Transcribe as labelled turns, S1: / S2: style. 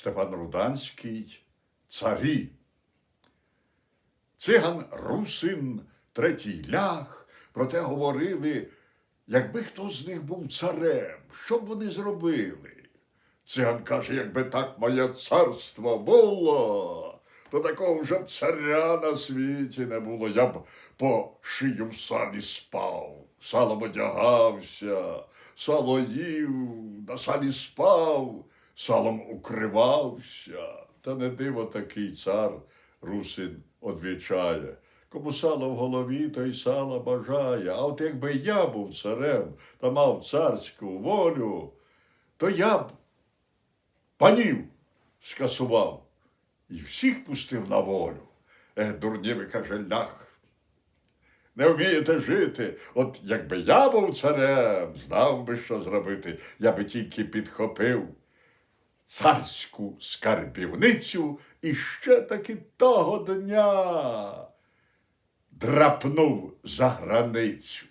S1: Степан Руданський царі. Циган Русин, третій ляг, проте говорили, якби хто з них був царем, що б вони зробили? Циган каже, якби так моє царство було, то такого вже б царя на світі не було. Я б по шию в салі спав, салом одягався, сало їв, на салі спав, салом укривався. Та не диво такий цар русин одвічає. Кому сало в голові, той сала бажає. А от якби я був царем та мав царську волю, то я б панів скасував і всіх пустив на волю. Е, дурнівий каже лях. Не вмієте жити. От якби я був царем, знав би, що зробити, я би тільки підхопив царську скарбівницю і ще таки того дня драпнув за границю.